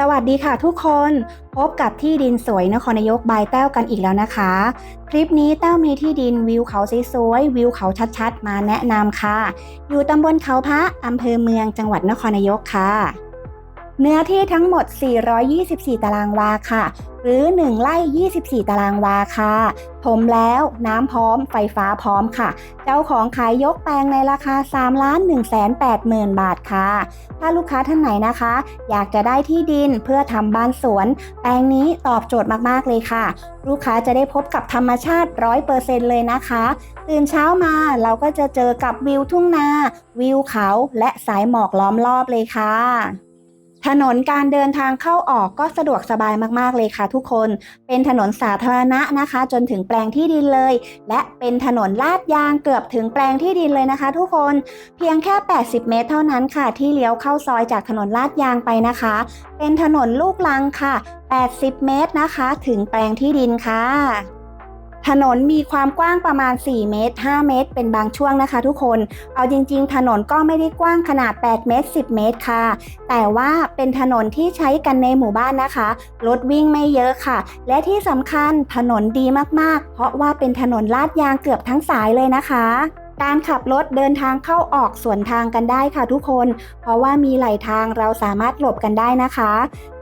สวัสดีค่ะทุกคนพบกับที่ดินสวยนครนายกบายแต้วกันอีกแล้วนะคะ คลิปนี้แต้วมีที่ดินวิวเขาสวยๆวิวเขาชัดๆ มาแนะนำค่ะ อยู่ตำบลเขาพระอำเภอเมืองจังหวัดนครนายกค่ะ เนื้อที่ทั้งหมด 424 ตารางวาค่ะ หรือ 1ไร่24 ตารางวาค่ะถมแล้วน้ำพร้อมไฟฟ้าพร้อมค่ะ เจ้าของขายยกแปลงในราคา 3 ล้าน1 8 0 0 0 0 บาทค่ะ ถ้าลูกค้าท่านไหนนะคะ อยากจะได้ที่ดินเพื่อทำบ้านสวน แปลงนี้ตอบโจทย์มาก ๆ เลยค่ะ ลูกค้าจะได้พบกับธรรมชาติ 100%เลยนะคะ ตื่นเช้ามาเราก็จะเจอกับวิวทุ่งนา วิวเขาและสายหมอกล้อมรอบเลยค่ะ ถนนการเดินทางเข้าออกก็สะดวกสบายมากๆเลยค่ะทุกคน เป็นถนนสาธารณะนะคะ จนถึงแปลงที่ดินเลย และเป็นถนนลาดยางเกือบถึงแปลงที่ดินเลยนะคะ ทุกคน เพียงแค่ 80 เมตร เท่านั้นค่ะ ที่เลี้ยวเข้าซอยจากถนนลาดยางไปนะคะ เป็นถนนลูกลังค่ะ 80 เมตรนะคะ ถึงแปลงที่ดินค่ะ ถนนมีความกว้างประมาณ 4 เมตร 5 เมตร เป็นบางช่วงนะคะทุกคน เอาจริง ๆ ถนนก็ไม่ได้กว้างขนาด 8 เมตร 10 เมตรค่ะ แต่ว่าเป็นถนนที่ใช้กันในหมู่บ้านนะคะ รถวิ่งไม่เยอะค่ะ และที่สำคัญถนนดีมากๆ เพราะว่าเป็นถนนลาดยางเกือบทั้งสายเลยนะคะ การขับรถเดินทางเข้าออกสวนทางกันได้ค่ะทุกคน เพราะว่ามีไหลทางเราสามารถหลบกันได้นะคะ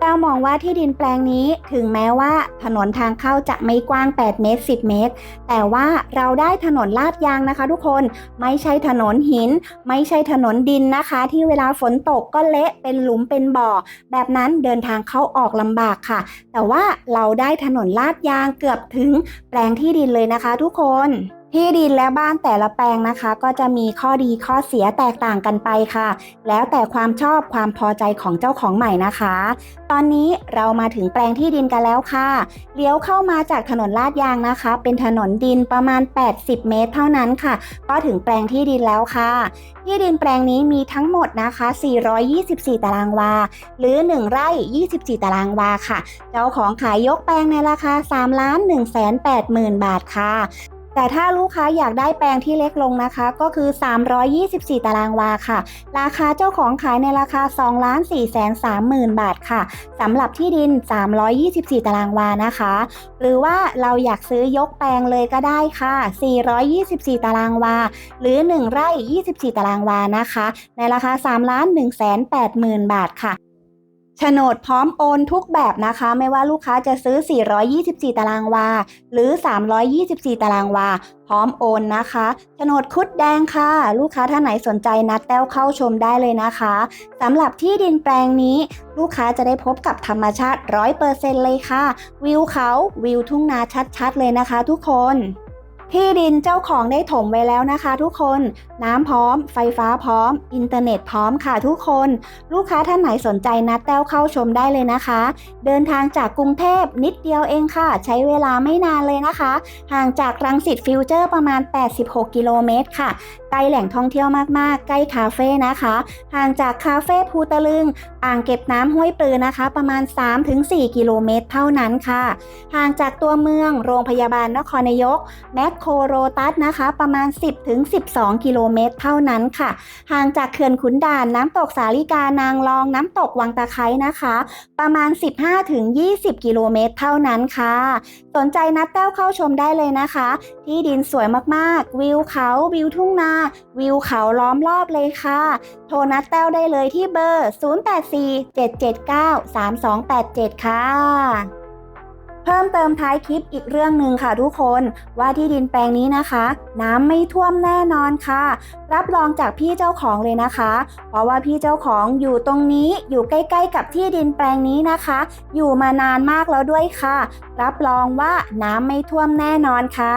แต้วมองว่าที่ดินแปลงนี้ถึงแม้ว่าถนนทางเข้าจะไม่กว้าง 8 เมตร 10 เมตร แต่ว่าเราได้ถนนลาดยางนะคะ ทุกคน ไม่ใช่ถนนหิน ไม่ใช่ถนนดินนะคะ ที่เวลาฝนตกก็เละเป็นหลุมเป็นบ่อ แบบนั้นเดินทางเข้าออกลำบากค่ะ แต่ว่าเราได้ถนนลาดยางเกือบถึงแปลงที่ดินเลยนะคะ ทุกคน ที่ดินและบ้านแต่ละแปลงนะคะ ก็จะมีข้อดีข้อเสียแตกต่างกันไปค่ะ แล้วแต่ความชอบความพอใจของเจ้าของใหม่นะคะ ตอนนี้เรามาถึงแปลงที่ดินกันแล้วค่ะเลี้ยวเข้ามาจากถนนลาดยางนะคะ เป็นถนนดินประมาณ 80 เมตรเท่านั้นค่ะ ก็ถึงแปลงที่ดินแล้วค่ะ ที่ดินแปลงนี้มีทั้งหมดนะคะ 424 ตารางวา หรือ 1 ไร่ 24 ตารางวาค่ะ เจ้าของขายยกแปลงในราคา 3 ล้าน1 8 0 0 0 0 บาทค่ะ แต่ถ้าลูกค้าอยากได้แปลงที่เล็กลงนะคะ ก็คือ 324 ตารางวาค่ะ ราคาเจ้าของขายในราคา2ล้าน4แสน30,000 บาทค่ะสำหรับที่ดิน 324 ตารางวานะคะ หรือว่าเราอยากซื้อยกแปลงเลยก็ได้ค่ะ 424 ตารางวา หรือ 1 ไร่ 24 ตารางวานะคะ ในราคา3ล้าน1แสน80,000 บาทค่ะ โฉนดพร้อมโอนทุกแบบนะคะ ไม่ว่าลูกค้าจะซื้อ 424 ตารางวา หรือ 324 ตารางวา พร้อมโอนนะคะโฉนดคุดแดงค่ะ ลูกค้าท่านไหนสนใจนัดแต้วเข้าชมได้เลยนะคะสำหรับที่ดินแปลงนี้ ลูกค้าจะได้พบกับธรรมชาติ 100%เลยค่ะ วิวเขา วิวทุ่งนาชัดๆ เลยนะคะทุกคน ที่ดินเจ้าของได้ถมไว้แล้วนะคะ ทุกคนน้ำพร้อม ไฟฟ้าพร้อม อินเทอร์เน็ตพร้อมค่ะทุกคน ลูกค้าท่านไหนสนใจนัดแต้วเข้าชมได้เลยนะคะ เดินทางจากกรุงเทพนิดเดียวเองค่ะ ใช้เวลาไม่นานเลยนะคะ ห่างจากรังสิตฟิวเจอร์ประมาณ 86 กิโลเมตรค่ะ กล้แหล่งท่องเที่ยวมากๆ ใกล้คาเฟ่นะคะ ห่างจากคาเฟ่ภูตะลึง อ่างเก็บน้ำห้วยปลือนะคะ ประมาณ 3-4 กิโลเมตรเท่านั้นค่ะ ห่างจากตัวเมืองโรงพยาบาลนครนายก แมคโครโรตัสนะคะ ประมาณ 10-12 กิโลเมตรเท่านั้นค่ะ ห่างจากเขื่อนขุนด่านน้ำตกสาลิกานางรองน้ำตกวังตะไคร้นะคะ ประมาณ 15-20 กิโลเมตรเท่านั้นค่ะ สนใจนัดแต้วเข้าชมได้เลยนะคะ ที่ดินสวยมากๆ วิวเขาวิวทุ่งนาวิวเขาล้อมรอบเลยค่ะ โทรนัดแต้วได้เลยที่เบอร์ 0847793287 ค่ะเพิ่มเติมท้ายคลิปอีกเรื่องหนึ่งค่ะทุกคนว่าที่ดินแปลงนี้นะคะ น้ำไม่ท่วมแน่นอนค่ะ รับรองจากพี่เจ้าของเลยนะคะ เพราะว่าพี่เจ้าของอยู่ตรงนี้อยู่ใกล้ ๆ กับที่ดินแปลงนี้นะคะ อยู่มานานมากแล้วด้วยค่ะ รับรองว่าน้ำไม่ท่วมแน่นอนค่ะ